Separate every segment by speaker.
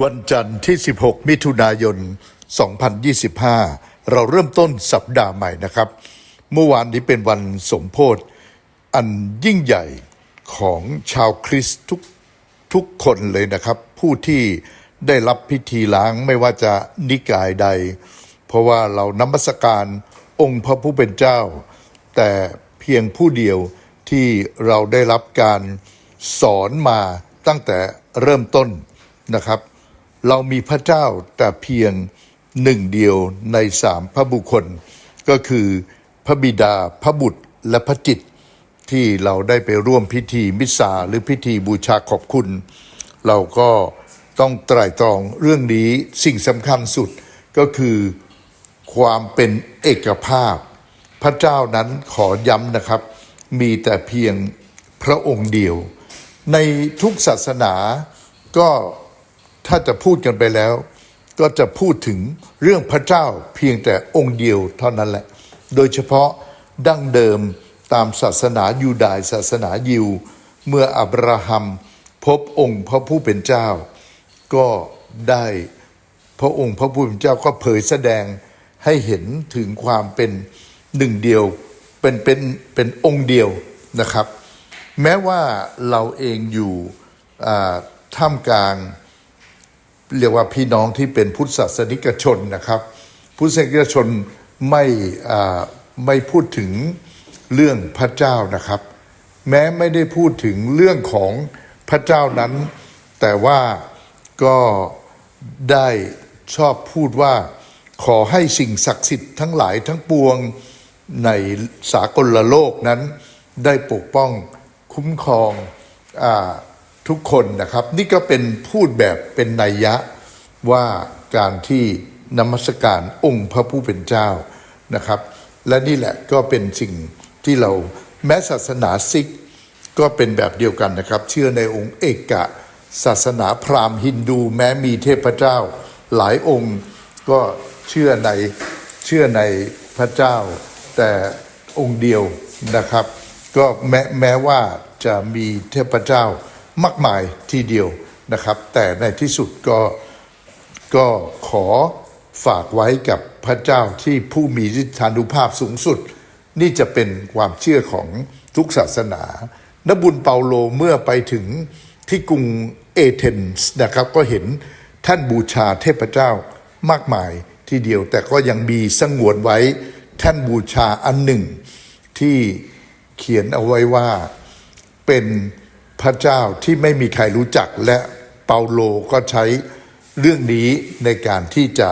Speaker 1: วันจันทร์ที่ 16 มิถุนายน 2025 เราเริ่มต้นสัปดาห์ใหม่นะครับ เมื่อวานนี้เป็นวันสมโพธิอันยิ่งใหญ่ของชาวคริสต์ทุกทุกคนเลยนะครับ ผู้ที่ได้รับพิธีล้างไม่ว่าจะนิกายใด เพราะว่าเรานมัสการองค์พระผู้เป็นเจ้า แต่เพียงผู้เดียวที่เราได้รับการสอนมาตั้งแต่เริ่มต้นนะครับ เรามีพระเจ้าแต่เพียงหนึ่งเดียวในสามพระบุคคล ก็คือพระบิดาพระบุตรและพระจิต ที่เราได้ไปร่วมพิธีมิสซาหรือพิธีบูชาขอบคุณ เราก็ต้องไตร่ตรองเรื่องนี้สิ่งสำคัญสุดก็คือความเป็นเอกภาพ พระเจ้านั้นขอย้ำนะครับ มีแต่เพียงพระองค์เดียว ในทุกศาสนาก็ ถ้าจะพูดกันไปแล้ว ก็จะพูดถึงเรื่องพระเจ้าเพียงแต่องค์เดียวเท่านั้นแหละ โดยเฉพาะดั้งเดิมตามศาสนายูดายศาสนายิว เมื่ออับราฮัมพบองค์พระผู้เป็นเจ้า ก็ได้พระองค์พระผู้เป็นเจ้าก็เผยแสดงให้เห็นถึงความเป็นหนึ่งเดียวเป็นเป็นเป็นองค์เดียวนะครับ แม้ว่าเราเองอยู่ท่ามกลาง เรียกว่าพี่น้องที่เป็นพุทธศาสนิกชนนะครับ พุทธศาสนิกชนไม่ไม่พูดถึงเรื่องพระเจ้านะครับ แม้ไม่ได้พูดถึงเรื่องของพระเจ้านั้น แต่ว่าก็ได้ชอบพูดว่าขอให้สิ่งศักดิ์สิทธิ์ทั้งหลายทั้งปวงในสากลโลกนั้นได้ปกป้องคุ้มครองอ ทุกคนนะครับ นี่ก็เป็นพูดแบบเป็นนัยยะว่าการที่นมัสการองค์พระผู้เป็นเจ้านะครับ และนี่แหละก็เป็นสิ่งที่เราแม้ศาสนาซิกก็เป็นแบบเดียวกันนะครับ เชื่อในองค์เอกะ ศาสนาพราหมณ์ฮินดูแม้มีเทพเจ้า หลายองค์ก็เชื่อในเชื่อในพระเจ้า แต่องค์เดียวนะครับ ก็แม้แม้ว่าจะมีเทพเจ้า มากมายทีเดียวนะครับ แต่ในที่สุดก็ก็ขอฝากไว้กับพระเจ้าที่ผู้มีฤทธานุภาพสูงสุด นี่จะเป็นความเชื่อของทุกศาสนานบุญเปาโลเมื่อไปถึงที่กรุงเอเธนส์นะครับ ก็เห็นท่านบูชาเทพเจ้ามากมายทีเดียว แต่ก็ยังมีสงวนไว้ท่านบูชาอันหนึ่งที่เขียนเอาไว้ว่าเป็น พระเจ้าที่ไม่มีใครรู้จักและเปาโลก็ใช้เรื่องนี้ในการที่จะ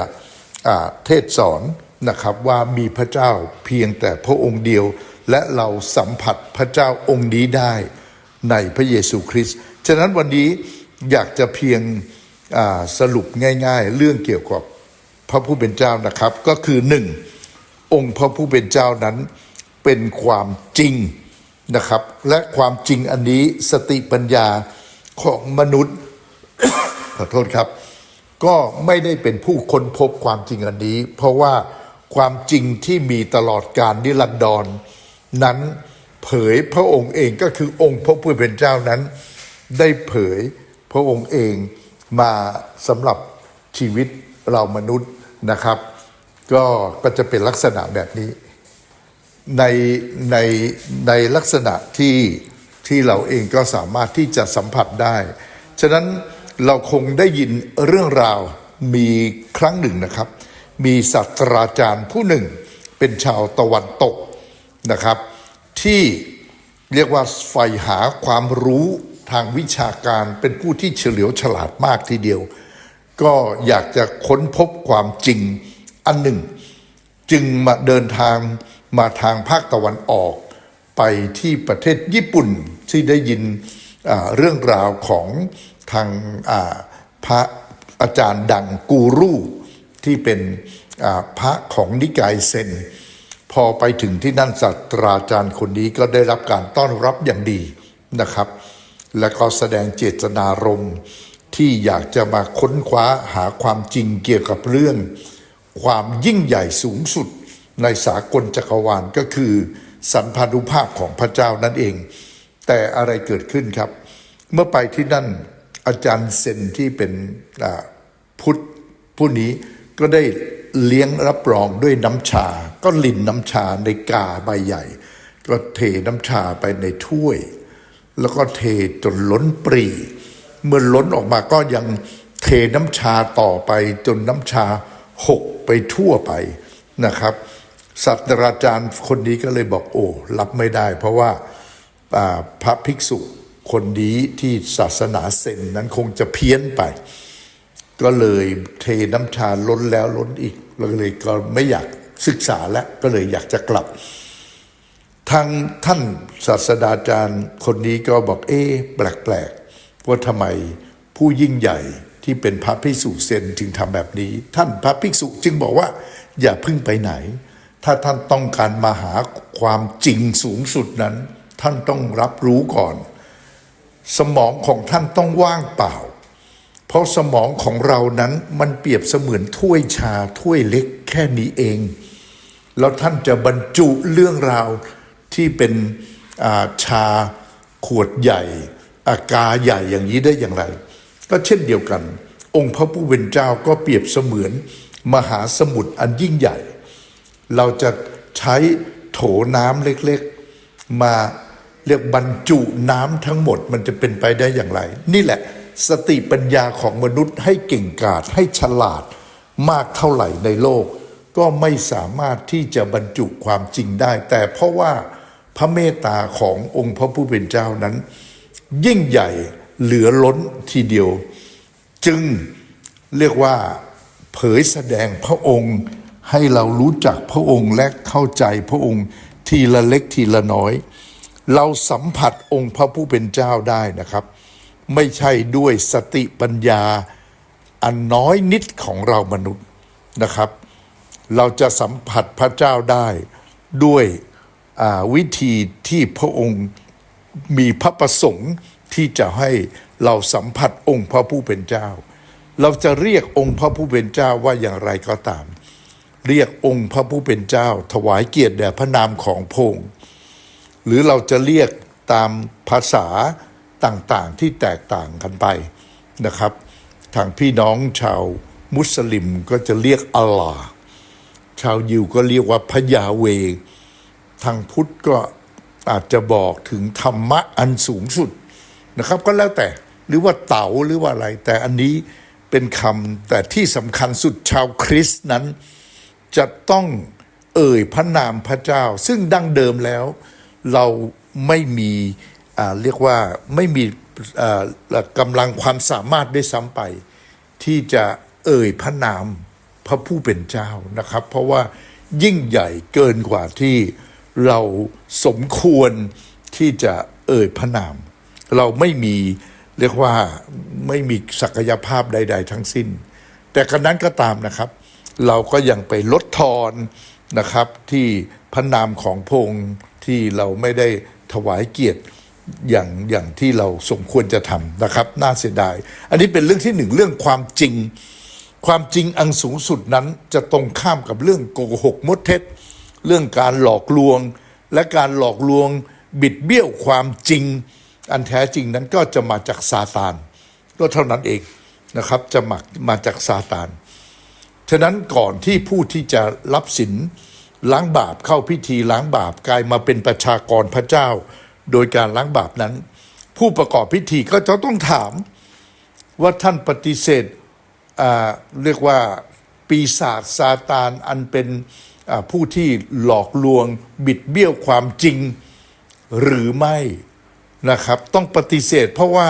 Speaker 1: เทศสอนนะครับว่ามีพระเจ้าเพียงแต่พระองค์เดียว และเราสัมผัสพระเจ้าองค์นี้ได้ในพระเยซูคริสต์ฉะนั้นวันนี้อยากจะเพียงสรุปง่าย ๆ เรื่องเกี่ยวกับพระผู้เป็นเจ้านะครับ ก็คือหนึ่งองค์พระผู้เป็นเจ้านั้นเป็นความจริง นะครับ และความจริงอันนี้สติปัญญาของมนุษย์ ขอโทษครับ ก็ไม่ได้เป็นผู้ค้นพบความจริงอันนี้ เพราะว่าความจริงที่มีตลอดการนิรันดรนั้นเผยพระองค์เองก็คือองค์พระผู้เป็นเจ้านั้น ได้เผยพระองค์เองมาสำหรับชีวิตเรามนุษย์นะครับ ก็ก็จะเป็นลักษณะแบบนี้ ในในในลักษณะที่ที่เราเองก็สามารถที่จะสัมผัสได้ ฉะนั้นเราคงได้ยินเรื่องราวมีครั้งหนึ่งนะครับ มีศาสตราจารย์ผู้หนึ่งเป็นชาวตะวันตกนะครับ ที่เรียกว่าใฝ่หาความรู้ทางวิชาการเป็นผู้ที่เฉลียวฉลาดมากทีเดียว ก็อยากจะค้นพบความจริงอันหนึ่ง จึงมาเดินทาง มาทางภาคตะวันออกไปที่ประเทศญี่ปุ่นที่ได้ยินเรื่องราวของทางาพระอาจารย์ดังกูรูที่เป็นพระของนิกายเซน พอไปถึงที่นั่นศาสตราจารย์คนนี้ก็ได้รับการต้อนรับอย่างดีนะครับ และก็แสดงเจตนารมณ์ที่อยากจะมาค้นคว้าหาความจริงเกี่ยวกับเรื่อง ความยิ่งใหญ่สูงสุด ในสากลจักรวาลก็คือ สัมพันธุภาพของพระเจ้านั่นเอง แต่อะไรเกิดขึ้นครับ เมื่อไปที่นั่นอาจารย์เซนที่เป็นพุทธผู้นี้ก็ได้เลี้ยงรับรองด้วยน้ำชา ก็ลินน้ำชาในกาใบใหญ่ ก็เทน้ำชาไปในถ้วย แล้วก็เทจนล้นปรี เมื่อล้นออกมาก็ยังเทน้ำชาต่อไปจนน้ำชาหกไปทั่วไปนะครับ ศาสตราจารย์คนนี้ก็เลยบอกโอ้รับไม่ได้ เพราะว่าพระภิกษุคนนี้ที่ศาสนาเซนนั้นคงจะเพี้ยนไป ก็เลยเทน้ำชาล้นแล้วล้นอีกเลยก็ไม่อยากศึกษาแล้วก็เลยอยากจะกลับทางท่านศาสดาจารย์คนนี้ก็บอกเอ๊แปลกๆว่าทำไมผู้ยิ่งใหญ่ที่เป็นพระภิกษุเซนจึงทำแบบนี้ ท่านพระภิกษุจึงบอกว่าอย่าพึ่งไปไหน ถ้าท่านต้องการมาหาความจริงสูงสุดนั้น ท่านต้องรับรู้ก่อน สมองของท่านต้องว่างเปล่า เพราะสมองของเรานั้นมันเปรียบเสมือนถ้วยชาถ้วยเล็กแค่นี้เอง แล้วท่านจะบรรจุเรื่องราวที่เป็นาชาขวดใหญ่ อากาใหญ่อย่างนี้ได้อย่างไร ก็เช่นเดียวกัน องค์พระผู้เป็นเจ้าก็เปรียบเสมือน มหาสมุทรอันยิ่งใหญ่ เราจะใช้โถน้ำเล็กๆ มาเรียกบรรจุน้ำทั้งหมดมันจะเป็นไปได้อย่างไร นี่แหละสติปัญญาของมนุษย์ให้เก่งกาจให้ฉลาดมากเท่าไหร่ในโลก ก็ไม่สามารถที่จะบรรจุความจริงได้ แต่เพราะว่าพระเมตตาขององค์พระผู้เป็นเจ้านั้น ยิ่งใหญ่เหลือล้นทีเดียว จึงเรียกว่าเผยแสดงพระองค์ ให้เรารู้จักพระองค์และเข้าใจพระองค์ทีละเล็กทีละน้อย เราสัมผัสองค์พระผู้เป็นเจ้าได้นะครับ ไม่ใช่ด้วยสติปัญญาอันน้อยนิดของเรามนุษย์นะครับ เราจะสัมผัสพระเจ้าได้ด้วยวิธีที่พระองค์มีพระประสงค์ที่จะให้เราสัมผัสองค์พระผู้เป็นเจ้า เราจะเรียกองค์พระผู้เป็นเจ้าว่าอย่างไรก็ตาม เรียกองค์พระผู้เป็นเจ้า ถวายเกียรติแด่พระนามของพงค์หรือเราจะเรียกตามภาษาต่างๆที่แตกต่างกันไปนะครับ ทางพี่น้องชาวมุสลิมก็จะเรียกอัลลอฮ์ชาวยิวก็เรียกว่าพยาเว ทางพุทธก็อาจจะบอกถึงธรรมะอันสูงสุดนะครับ ก็แล้วแต่หรือว่าเต๋าหรือว่าอะไร แต่อันนี้เป็นคำแต่ที่สำคัญสุดชาวคริสต์นั้น จะต้องเอ่ยพระนามพระเจ้า ซึ่งดั้งเดิมแล้ว เราไม่มีเรียกว่าไม่มีกำลังความสามารถด้วยซ้ำไป ที่จะเอ่ยพระนามพระผู้เป็นเจ้านะครับ เพราะว่ายิ่งใหญ่เกินกว่าที่เราสมควรที่จะเอ่ยพระนาม เราไม่มีเรียกว่าไม่มีศักยภาพใด ๆ ทั้งสิ้น แต่กระนั้นก็ตามนะครับ เราก็ยังไปลดทอนนะครับ ที่พระนามของพงค์ที่เราไม่ได้ถวายเกียรติอย่างอย่างที่เราสมควรจะทำนะครับ น่าเสียดาย อันนี้เป็นเรื่องที่หนึ่งเรื่องความจริง ความจริงอันสูงสุดนั้นจะตรงข้ามกับเรื่องโกหกมดเท็จ เรื่องการหลอกลวง และการหลอกลวงบิดเบี้ยวความจริง อันแท้จริงนั้นก็จะมาจากซาตานก็เท่านั้นเองนะครับจะมามาจากซาตาน ฉะนั้นก่อนที่ผู้ที่จะรับสินล้างบาปเข้าพิธีล้างบาปกลายมาเป็นประชากรพระเจ้า โดยการล้างบาปนั้น ผู้ประกอบพิธีก็จะต้องถามว่าท่านปฏิเสธเรียกว่าปีศาจซาตานอันเป็นผู้ที่หลอกลวงบิดเบี้ยวความจริงหรือไม่นะครับ ต้องปฏิเสธเพราะว่า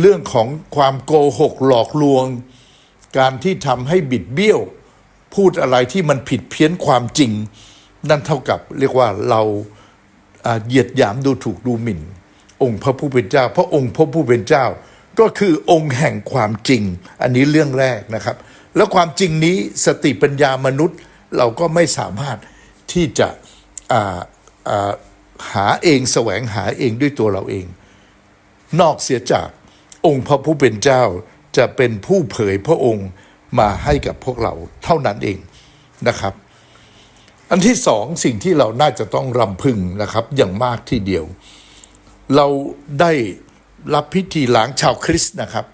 Speaker 1: เรื่องของความโกหกหลอกลวง การที่ทำให้บิดเบี้ยว พูดอะไรที่มันผิดเพี้ยนความจริง นั่นเท่ากับเรียกว่าเราเหยียดหยามดูถูกดูหมิ่น องค์พระผู้เป็นเจ้าเพราะองค์พระผู้เป็นเจ้า ก็คือองค์แห่งความจริง อันนี้เรื่องแรกนะครับ แล้วความจริงนี้สติปัญญามนุษย์ เราก็ไม่สามารถที่จะหาเองแสวงหาเองด้วยตัวเราเอง นอกเสียจากองค์พระผู้เป็นเจ้า จะเป็นผู้เผยพระองค์มาให้กับพวกเราเท่านั้นเองนะครับ อันที่สองสิ่งที่เราน่าจะต้องรำพึงนะครับอย่างมากทีเดียว เราได้รับพิธีล้างชาวคริสต์นะครับ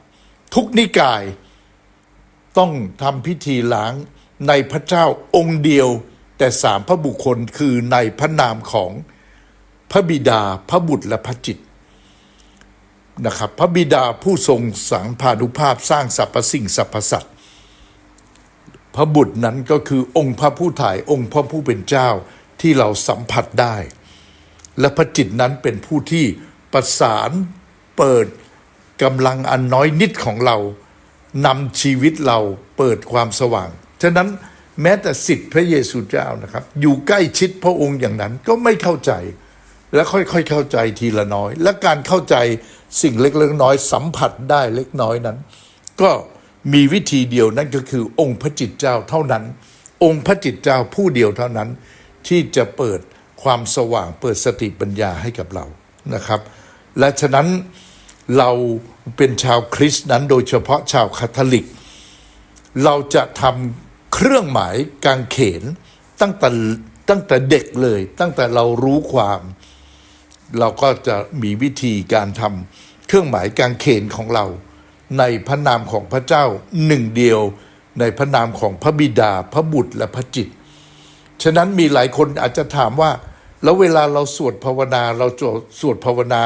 Speaker 1: ทุกนิกายต้องทำพิธีล้างในพระเจ้าองค์เดียว แต่สามพระบุคคลคือในพระนามของพระบิดาพระบุตรและพระจิต นะครับ พระบิดาผู้ทรงสังพานุภาพสร้างสรรพสิ่งสรรพสัตว์พระบุตรนั้นก็คือองค์พระผู้ถ่ายองค์พระผู้เป็นเจ้าที่เราสัมผัสได้ และพระจิตนั้นเป็นผู้ที่ประสานเปิดกำลังอันน้อยนิดของเรานำชีวิตเราเปิดความสว่าง ฉะนั้นแม้แต่สิทธิพระเยซูเจ้านะครับ อยู่ใกล้ชิดพระองค์อย่างนั้นก็ไม่เข้าใจ และค่อยๆเข้าใจทีละน้อย และการเข้าใจ สิ่งเล็กๆน้อยสัมผัสได้เล็กน้อยนั้น ก็มีวิธีเดียวนั่นก็คือองค์พระจิตเจ้าเท่านั้น องค์พระจิตเจ้าผู้เดียวเท่านั้น ที่จะเปิดความสว่างเปิดสติปัญญาให้กับเรานะครับ และฉะนั้นเราเป็นชาวคริสต์นั้นโดยเฉพาะชาวคาทอลิก เราจะทำเครื่องหมายกางเขนตั้งแต่ตั้งแต่เด็กเลย ตั้งแต่เรารู้ความ เราก็จะมีวิธีการทำเครื่องหมายกางเขนของเรา ในพระนามของพระเจ้าหนึ่งเดียว ในพระนามของพระบิดาพระบุตรและพระจิต ฉะนั้นมีหลายคนอาจจะถามว่า แล้วเวลาเราสวดภาวนาเราสวดภาวนา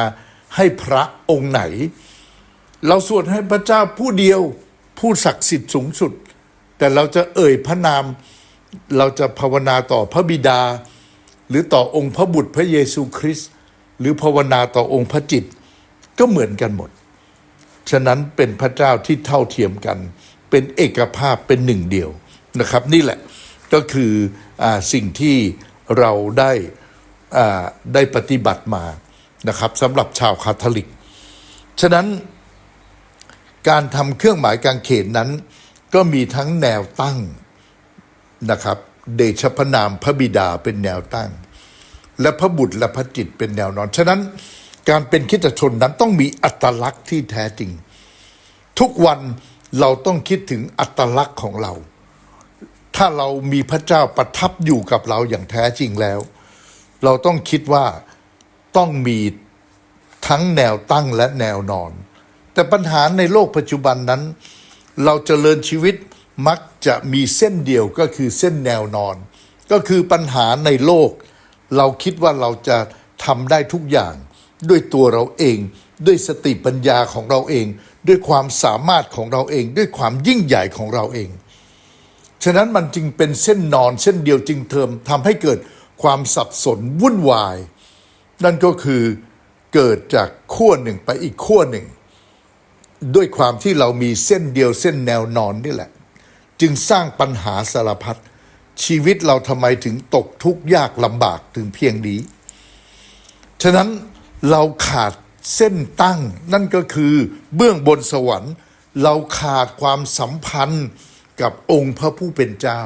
Speaker 1: ให้พระองค์ไหน เราสวดให้พระเจ้าผู้เดียวผู้ศักดิ์สิทธิ์สูงสุด แต่เราจะเอ่ยพระนามเราจะภาวนาต่อพระบิดา หรือต่อองค์พระบุตรพระเยซูคริสต์ หรือภาวนาต่อองค์พระจิตก็เหมือนกันหมด ฉะนั้นเป็นพระเจ้าที่เท่าเทียมกัน เป็นเอกภาพเป็นหนึ่งเดียวนะครับ นี่แหละก็คืออาสิ่งที่เราได้อ่าได้ปฏิบัติมานะครับสำหรับชาวคาทอลิก ฉะนั้นการทำเครื่องหมายกางเขนนั้น ก็มีทั้งแนวตั้งนะครับ เดชพระนามพระบิดาเป็นแนวตั้ง และพระบุตรและพระจิตเป็นแนวนอน ฉะนั้นการเป็นคริสตชนนั้นต้องมีอัตลักษณ์ที่แท้จริง ทุกวันเราต้องคิดถึงอัตลักษณ์ของเรา ถ้าเรามีพระเจ้าประทับอยู่กับเราอย่างแท้จริงแล้ว เราต้องคิดว่าต้องมีทั้งแนวตั้งและแนวนอน แต่ปัญหาในโลกปัจจุบันนั้น เราจเจริญชีวิตมักจะมีเส้นเดียวก็คือเส้นแนวนอน ก็คือปัญหาในโลก เราคิดว่าเราจะทำได้ทุกอย่าง ด้วยตัวเราเอง ด้วยสติปัญญาของเราเอง ด้วยความสามารถของเราเอง ด้วยความยิ่งใหญ่ของเราเอง ฉะนั้นมันจึงเป็นเส้นนอนเส้นเดียวจึงเทิมทำให้เกิดความสับสนวุ่นวาย นั่นก็คือเกิดจากขั้วหนึ่งไปอีกขั้วหนึ่ง ด้วยความที่เรามีเส้นเดียวเส้นแนวนอนนี่แหละ จึงสร้างปัญหาสารพัด ชีวิตเราทำไมถึงตกทุกข์ยากลำบากถึงเพียงนี้ ฉะนั้นเราขาดเส้นตั้งนั่นก็คือเบื้องบนสวรรค์ เราขาดความสัมพันธ์กับองค์พระผู้เป็นเจ้า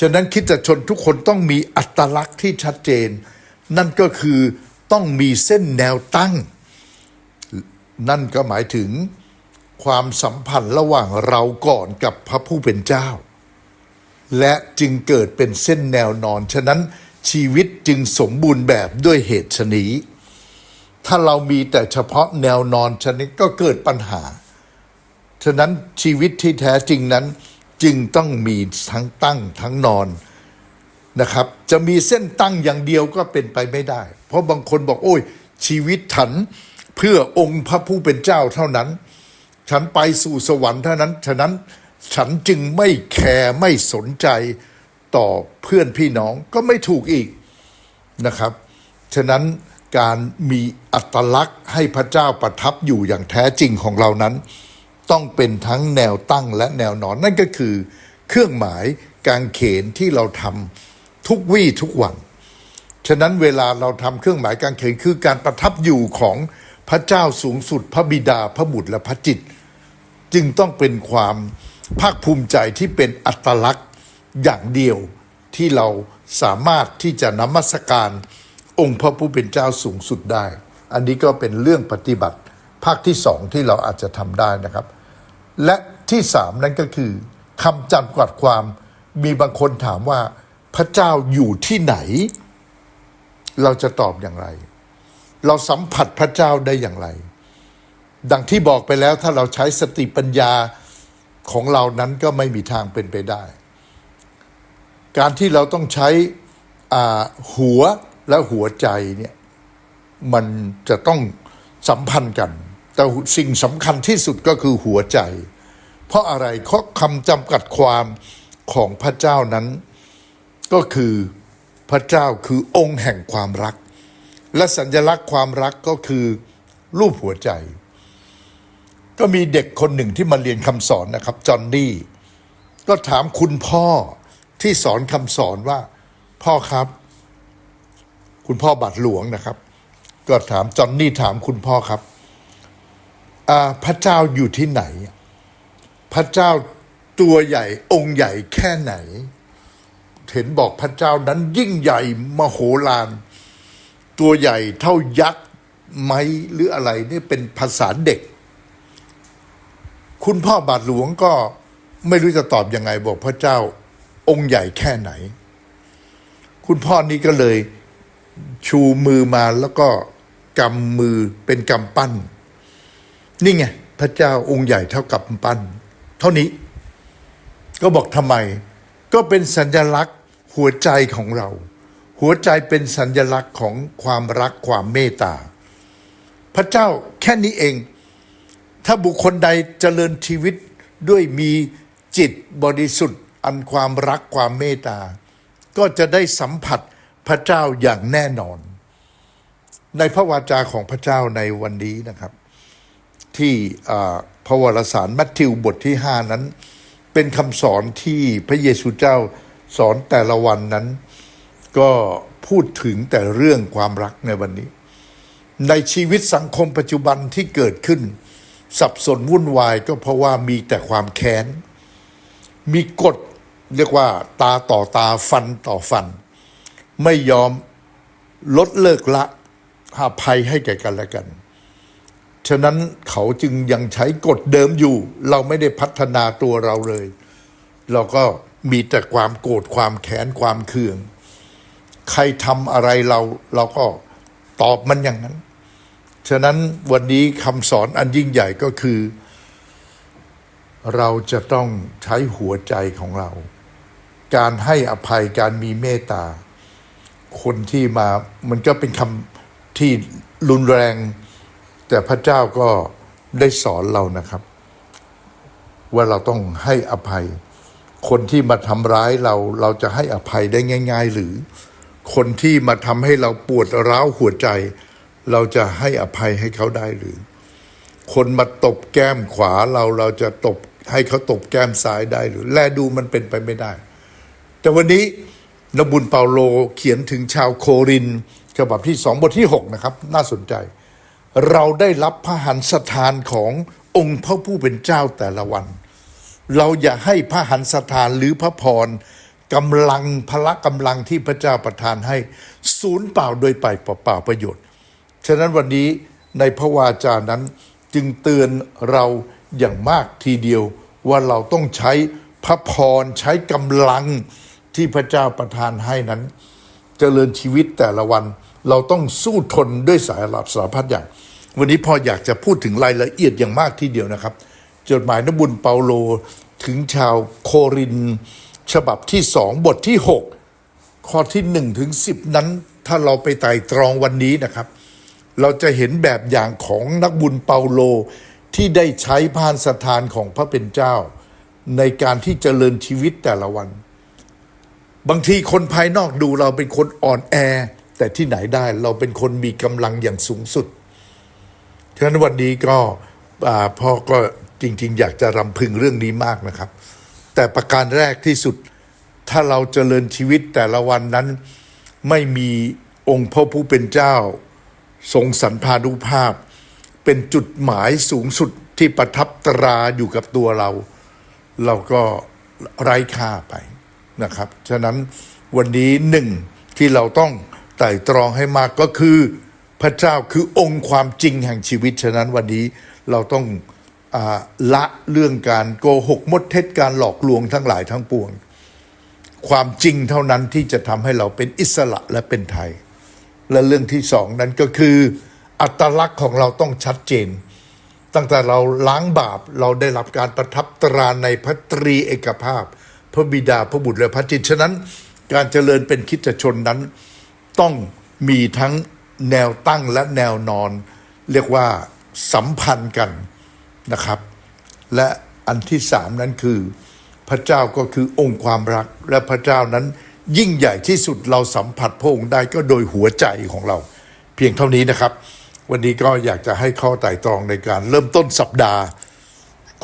Speaker 1: ฉะนั้นคิดจะชนทุกคนต้องมีอัตลักษณ์ที่ชัดเจน นั่นก็คือต้องมีเส้นแนวตั้ง นั่นก็หมายถึงความสัมพันธ์ระหว่างเราก่อนกับพระผู้เป็นเจ้า และจึงเกิดเป็นเส้นแนวนอน ฉะนั้นชีวิตจึงสมบูรณ์แบบด้วยเหตุชนี้ถ้าเรามีแต่เฉพาะแนวนอนชนิดก็เกิดปัญหา ฉะนั้นชีวิตที่แท้จริงนั้นจึงต้องมีทั้งตั้งทั้งนอนนะครับ จะมีเส้นตั้งอย่างเดียวก็เป็นไปไม่ได้ เพราะบางคนบอกโอ้ย ชีวิตฉันเพื่อองค์พระผู้เป็นเจ้าเท่านั้น ฉันไปสู่สวรรค์เท่านั้น ฉะนั้น ฉันจึงไม่แคร์ไม่สนใจต่อเพื่อนพี่น้องก็ไม่ถูกอีกนะครับ ฉะนั้นการมีอัตลักษณ์ให้พระเจ้าประทับอยู่อย่างแท้จริงของเรานั้น ต้องเป็นทั้งแนวตั้งและแนวนอนนั่นก็คือ เครื่องหมายกางเขนที่เราทำทุกวี่ทุกวัน ฉะนั้นเวลาเราทำเครื่องหมายกางเขนคือการประทับอยู่ของพระเจ้าสูงสุดพระบิดาพระบุตรและพระจิต จึงต้องเป็นความ ภาคภูมิใจที่เป็นอัตลักษณ์อย่างเดียวที่เราสามารถที่จะนมัสการองค์พระผู้เป็นเจ้าสูงสุดได้ อันนี้ก็เป็นเรื่องปฏิบัติ ภาคที่สองที่เราอาจจะทำได้นะครับ และที่สามนั่นก็คือคำจำกัดความมีบางคนถามว่าพระเจ้าอยู่ที่ไหน เราจะตอบอย่างไร เราสัมผัสพระเจ้าได้อย่างไร ดังที่บอกไปแล้วถ้าเราใช้สติปัญญา ของเรานั้นก็ไม่มีทางเป็นไปได้ การที่เราต้องใช้หัวและหัวใจเนี่ยมันจะต้องสัมพันธ์กัน แต่สิ่งสำคัญที่สุดก็คือหัวใจ เพราะอะไรเพราะคำจำกัดความของพระเจ้านั้น ก็คือพระเจ้าคือองค์แห่งความรัก และสัญลักษณ์ความรักก็คือรูปหัวใจ ก็มีเด็กคนหนึ่งที่มาเรียนคำสอนนะครับจอห์นนี่ก็ถามคุณพ่อที่สอนคำสอนว่า พ่อครับ คุณพ่อบาทหลวงนะครับ ก็ถามจอห์นนี่ถามคุณพ่อครับอ่าพระเจ้าอยู่ที่ไหน พระเจ้าตัวใหญ่องค์ใหญ่แค่ไหน เห็นบอกพระเจ้านั้นยิ่งใหญ่มโหฬารตัวใหญ่เท่ายักษ์ไหมหรืออะไรนี่เป็นภาษาเด็ก คุณพ่อบาทหลวงก็ไม่รู้จะตอบยังไงบอกพระเจ้าองค์ใหญ่แค่ไหน คุณพ่อนี้ก็เลยชูมือมาแล้วก็กำมือเป็นกำปั้น นี่ไงพระเจ้าองค์ใหญ่เท่ากับปั้น เท่านี้ ก็บอกทำไม ก็เป็นสัญลักษณ์หัวใจของเรา หัวใจเป็นสัญลักษณ์ของความรักความเมตตา พระเจ้าแค่นี้เอง ถ้าบุคคลใดเจริญชีวิตด้วยมีจิตบริสุทธิ์ อันความรักความเมตตา ก็จะได้สัมผัสพระเจ้าอย่างแน่นอน ในพระวาจาของพระเจ้าในวันนี้นะครับ ที่พระวรสารมัทธิวบทที่ 5 นั้น เป็นคำสอนที่พระเยซูเจ้าสอนแต่ละวันนั้น ก็พูดถึงแต่เรื่องความรักในวันนี้ ในชีวิตสังคมปัจจุบันที่เกิดขึ้น สับสนวุ่นวายก็เพราะว่ามีแต่ความแค้น มีกฎเรียกว่าตาต่อตาฟันต่อฟัน ไม่ยอมลดเลิกละอภัยให้แก่กันและกัน ฉะนั้นเขาจึงยังใช้กฎเดิมอยู่ เราไม่ได้พัฒนาตัวเราเลย เราก็มีแต่ความโกรธความแค้นความเคือง ใครทำอะไรเราเราก็ตอบมันอย่างนั้น ฉะนั้นวันนี้คำสอนอันยิ่งใหญ่ก็คือ เราจะต้องใช้หัวใจของเรา การให้อภัยการมีเมตตา คนที่มามันก็เป็นคำที่รุนแรง แต่พระเจ้าก็ได้สอนเรานะครับ ว่าเราต้องให้อภัย คนที่มาทำร้ายเราเราจะให้อภัยได้ง่าย ๆ หรือ คนที่มาทำให้เราปวดร้าวหัวใจ เราจะให้อภัยให้เขาได้หรือ คนมาตบแก้มขวาเราเราจะตบให้เขาตบแก้มซ้ายได้หรือ แลดูมันเป็นไปไม่ได้ แต่วันนี้นบุญเปาโลเขียนถึงชาวโครินฉบับที่สองบทที่หกนะครับ น่าสนใจ เราได้รับพระหันสถานขององค์พระผู้เป็นเจ้าแต่ละวัน เราอย่าให้พระหันสถานหรือพระพรกำลังพละกำลังที่พระเจ้าประทานให้ ศูนย์เปล่าโดยไปเปล่าประโยชน์ ฉะนั้นวันนี้ในพระวาจานั้นจึงเตือนเราอย่างมากทีเดียว ว่าเราต้องใช้พระพรใช้กำลังที่พระเจ้าประทานให้นั้นเจริญชีวิตแต่ละวัน เราต้องสู้ทนด้วยสายหลับสารพัดอย่าง วันนี้พออยากจะพูดถึงรายละเอียดอย่างมากทีเดียวนะครับ จดหมายนบุญเปาโลถึงชาวโคริน ฉบับที่สองบทที่หกข้อที่หนึ่งถึงสิบนั้นถ้าเราไปไต่ตรองวันนี้นะครับ เราจะเห็นแบบอย่างของนักบุญเปาโลที่ได้ใช้พานสถานของพระเป็นเจ้า ในการที่เจริญชีวิตแต่ละวัน บางทีคนภายนอกดูเราเป็นคนอ่อนแอ แต่ที่ไหนได้เราเป็นคนมีกำลังอย่างสูงสุดฉะนั้นวันนี้ก็พ่อก็จริง ๆ อยากจะรำพึงเรื่องนี้มากนะครับ แต่ประการแรกที่สุดถ้าเราเจริญชีวิตแต่ละวันนั้นไม่มีองค์พระผู้เป็นเจ้า ทรงสันพานุภาพ เป็นจุดหมายสูงสุดที่ประทับตราอยู่กับตัวเรา เราก็ไร้ค่าไปนะครับ ฉะนั้นวันนี้หนึ่งที่เราต้องไต่ตรองให้มากก็คือพระเจ้าคือองค์ความจริงแห่งชีวิต ฉะนั้นวันนี้เราต้องอละเรื่องการโกหกมดเท็จการหลอกลวงทั้งหลายทั้งปวง ความจริงเท่านั้นที่จะทำให้เราเป็นอิสระและเป็นไทย และเรื่องที่สองนั้นก็คือ อัตลักษณ์ของเราต้องชัดเจน ตั้งแต่เราล้างบาปเราได้รับการประทับตราในพระตรีเอกภาพ พระบิดาพระบุตรและพระจิตฉะนั้น การเจริญเป็นคิดชนนั้น ต้องมีทั้งแนวตั้งและแนวนอน เรียกว่าสัมพันธ์กันนะครับ และอันที่สามนั้นคือ พระเจ้าก็คือองค์ความรักและพระเจ้านั้น ยิ่งใหญ่ที่สุดเราสัมผัสพระองค์ได้ก็โดยหัวใจของเรา เพียงเท่านี้นะครับ วันนี้ก็อยากจะให้ข้อไต่ตรองในการเริ่มต้นสัปดาห์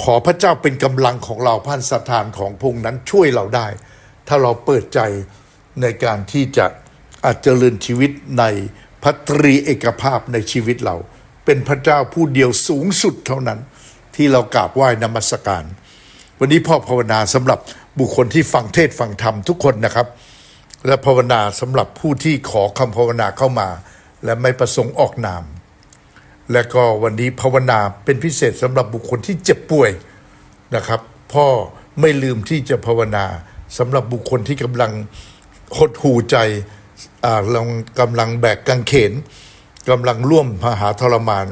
Speaker 1: ขอพระเจ้าเป็นกำลังของเราพันสถานของพระองค์นั้นช่วยเราได้ ถ้าเราเปิดใจในการที่จะอาจเจริญชีวิตในพระตรีเอกภาพในชีวิตเรา เป็นพระเจ้าผู้เดียวสูงสุดเท่านั้น ที่เรากราบไหว้นมัสการ วันนี้พ่อภาวนาสำหรับบุคคลที่ฟังเทศฟังธรรมทุกคนนะครับ และภาวนาสำหรับผู้ที่ขอคำภาวนาเข้ามา และไม่ประสงค์ออกนาม และก็วันนี้ภาวนาเป็นพิเศษสำหรับบุคคลที่เจ็บป่วยนะครับ พ่อไม่ลืมที่จะภาวนาสำหรับบุคคลที่กำลังหดหูใจอ่ากำลังแบกกางเขนกำลังร่วมมหาทรมาน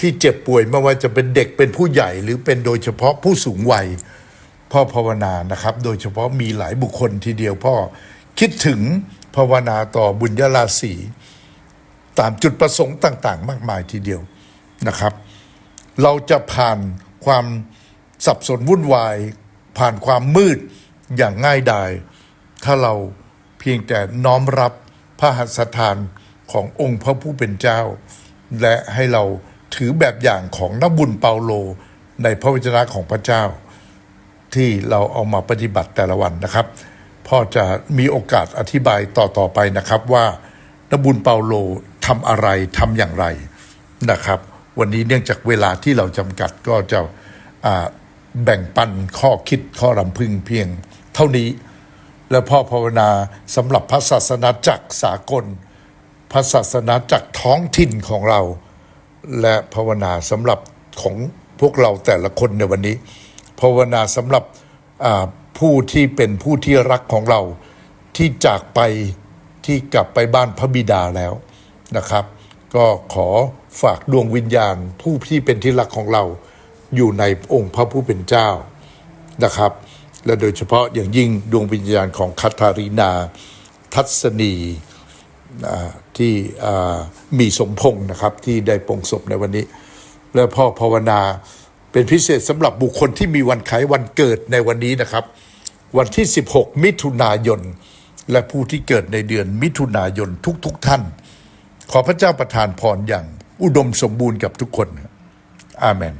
Speaker 1: ที่เจ็บป่วยไม่ว่าจะเป็นเด็กเป็นผู้ใหญ่ หรือเป็นโดยเฉพาะผู้สูงวัย พ่อภาวนานะครับ โดยเฉพาะมีหลายบุคคลทีเดียวพ่อ คิดถึงภาวนาต่อบุญญาราศีตามจุดประสงค์ต่าง ๆ มากมายทีเดียวนะครับ เราจะผ่านความสับสนวุ่นวาย ผ่านความมืดอย่างง่ายดาย ถ้าเราเพียงแต่น้อมรับพระหัตถ์ทานขององค์พระผู้เป็นเจ้า และให้เราถือแบบอย่างของนักบุญเปาโลในพระวจนะของพระเจ้า ที่เราเอามาปฏิบัติแต่ละวันนะครับ พ่อจะมีโอกาสอธิบายต่อๆไปนะครับว่านบุญเปาโลทำอะไรทำอย่างไรนะครับ วันนี้เนื่องจากเวลาที่เราจำกัดก็จะแบ่งปันข้อคิดข้อรำพึงเพียงเท่านี้ และพ่อภาวนาสำหรับพระศาสนาจักรสากล พระศาสนาจักรท้องถิ่นของเรา และภาวนาสำหรับของพวกเราแต่ละคนในวันนี้ ภาวนาสำหรับ ผู้ที่เป็นผู้ที่รักของเราที่จากไปที่กลับไปบ้านพระบิดาแล้วนะครับ ก็ขอฝากดวงวิญญาณ ผู้ที่เป็นที่รักของเราอยู่ในองค์พระผู้เป็นเจ้านะครับ และโดยเฉพาะอย่างยิ่งดวงวิญญาณของคาทารีนา ทัศนีที่มีสมพงษ์นะครับที่ได้ปงศพในวันนี้ และพ่อภาวนาเป็นพิเศษสำหรับบุคคลที่มีวันขายวันเกิดในวันนี้นะครับ วันที่ 16 มิถุนายน และผู้ที่เกิดในเดือนมิถุนายนทุกๆทท่าน ขอพระเจ้าประทานพรอย่างอุดมสมบูรณ์กับทุกคน อาเมน